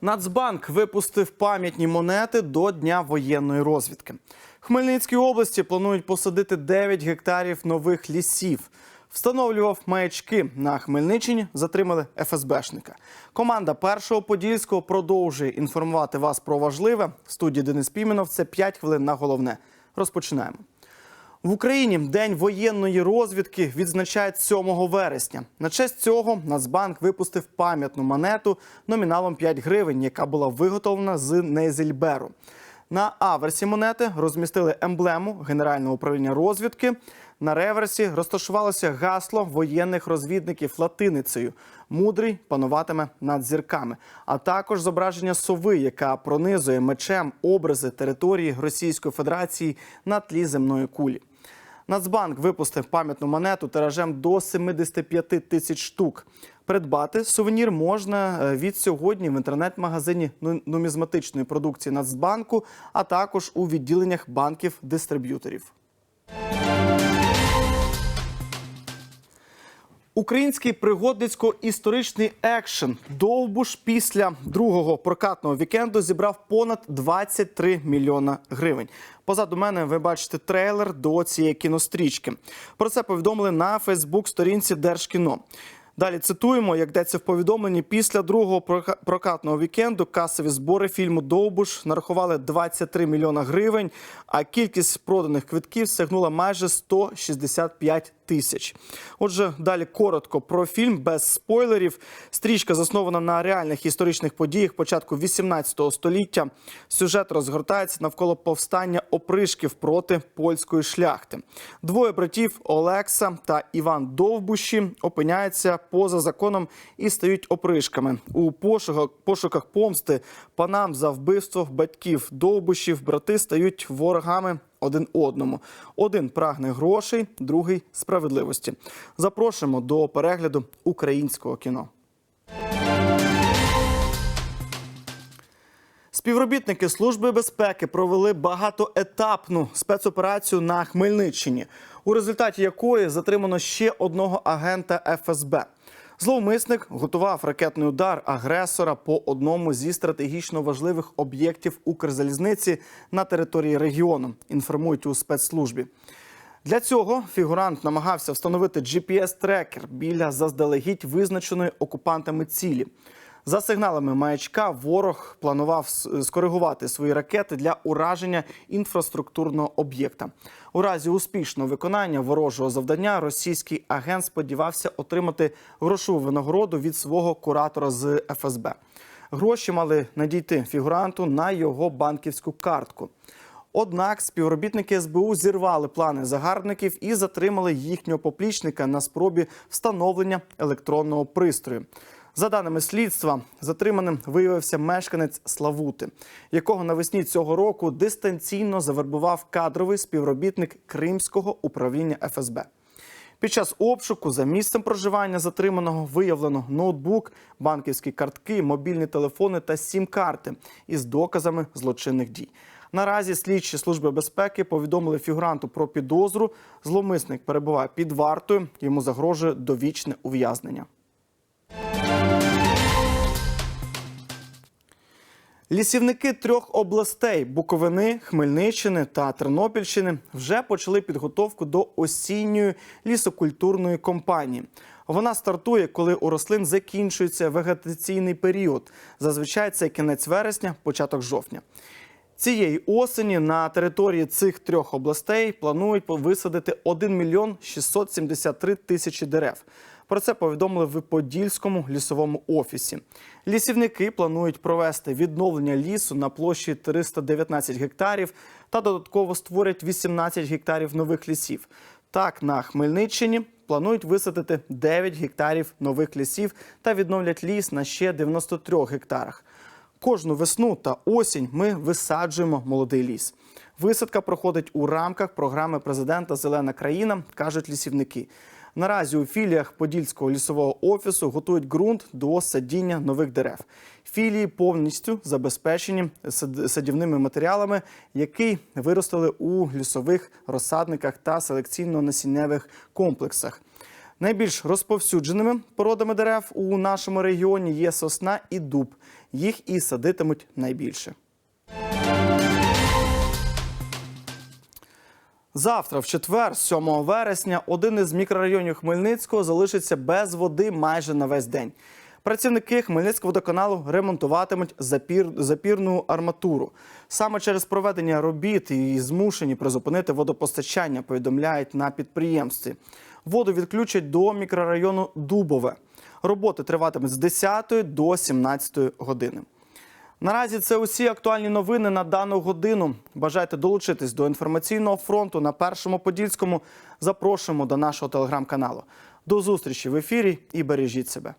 Нацбанк випустив пам'ятні монети до Дня воєнної розвідки. Хмельницькій області планують посадити 9 гектарів нових лісів. Встановлював маячки на Хмельниччині, затримали ФСБшника. Команда першого подільського продовжує інформувати вас про важливе. В студії Денис Піменов. Це 5 хвилин на головне. Розпочинаємо. В Україні День воєнної розвідки відзначають 7 вересня. На честь цього Нацбанк випустив пам'ятну монету номіналом 5 гривень, яка була виготовлена з Нейзельберу. На аверсі монети розмістили емблему Генерального управління розвідки. На реверсі розташувалося гасло воєнних розвідників латиницею Мудрий пануватиме над зірками, а також зображення сови, яка пронизує мечем образи території Російської Федерації на тлі земної кулі. Нацбанк випустив пам'ятну монету тиражем до 75 тисяч штук. Придбати сувенір можна е, від сьогодні в інтернет-магазині ну- нумізматичної продукції Нацбанку, а також у відділеннях банків-дистриб'юторів. Український пригодницько-історичний екшен Довбуш після другого прокатного вікенду зібрав понад 23 мільйона гривень. Позаду мене ви бачите трейлер до цієї кінострічки. Про це повідомили на Фейсбук-сторінці Держкіно. Далі цитуємо, як йдеться в повідомленні. Після другого прокатного вікенду касові збори фільму Довбуш нарахували 23 мільйона гривень, а кількість проданих квитків сягнула майже 165 тисяч. Отже, далі коротко про фільм без спойлерів. Стрічка заснована на реальних історичних подіях початку 18 століття. Сюжет розгортається навколо повстання опришків проти польської шляхти. Двоє братів Олекса та Іван Довбуші опиняються поза законом і стають опришками. У пошуках, помсти панам за вбивство батьків Довбушів брати стають ворогами один одному. Один прагне грошей, другий справедливості. Запрошуємо до перегляду українського кіно. Співробітники Служби безпеки провели багатоетапну спецоперацію на Хмельниччині, у результаті якої затримано ще одного агента ФСБ. Зловмисник готував ракетний удар агресора по одному зі стратегічно важливих об'єктів Укрзалізниці на території регіону. Інформують у спецслужбі. Для цього фігурант намагався встановити GPS-трекер біля заздалегідь визначеної окупантами цілі. За сигналами маячка ворог планував скоригувати свої ракети для ураження інфраструктурного об'єкта. У разі успішного виконання ворожого завдання російський агент сподівався отримати грошову винагороду від свого куратора з ФСБ. Гроші мали надійти фігуранту на його банківську картку. Однак співробітники СБУ зірвали плани загарбників і затримали їхнього поплічника на спробі встановлення електронного пристрою. За даними слідства, затриманим виявився мешканець Славути, якого навесні цього року дистанційно завербував кадровий співробітник Кримського управління ФСБ. Під час обшуку за місцем проживання затриманого виявлено ноутбук, банківські картки, мобільні телефони та сім-карти із доказами злочинних дій. Наразі слідчі служби безпеки повідомили фігуранту про підозру. Зловмисник перебуває під вартою. Йому загрожує довічне ув'язнення. Лісівники трьох областей Буковини, Хмельниччини та Тернопільщини вже почали підготовку до осінньої лісокультурної кампанії. Вона стартує, коли у рослин закінчується вегетаційний період. Зазвичай це кінець вересня, початок жовтня. Цієї осені на території цих трьох областей планують висадити 1 мільйон 673 тисячі дерев. Про це повідомили в Подільському лісовому офісі. Лісівники планують провести відновлення лісу на площі 319 гектарів та додатково створять 18 гектарів нових лісів. Так, на Хмельниччині планують висадити 9 гектарів нових лісів та відновлять ліс на ще 93 гектарах. Кожну весну та осінь ми висаджуємо молодий ліс. Висадка проходить у рамках програми президента Зелена країна, кажуть лісівники. Наразі у філіях Подільського лісового офісу готують ґрунт до садіння нових дерев. Філії повністю забезпечені садівними матеріалами, які виростили у лісових розсадниках та селекційно-насінневих комплексах. Найбільш розповсюдженими породами дерев у нашому регіоні є сосна і дуб, їх і садитимуть найбільше. Завтра, в четвер, 7 вересня, один із мікрорайонів Хмельницького залишиться без води майже на весь день. Працівники Хмельницького водоканалу ремонтуватимуть запір, запірну арматуру. Саме через проведення робіт і змушені призупинити водопостачання, повідомляють на підприємстві. Воду відключать до мікрорайону Дубове. Роботи триватимуть з 10 до 17 години. Наразі це усі актуальні новини на дану годину. Бажаєте долучитись до інформаційного фронту на першому подільському. Запрошуємо до нашого телеграм-каналу. До зустрічі в ефірі і бережіть себе.